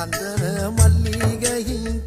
சந்தன மல்லிகையின்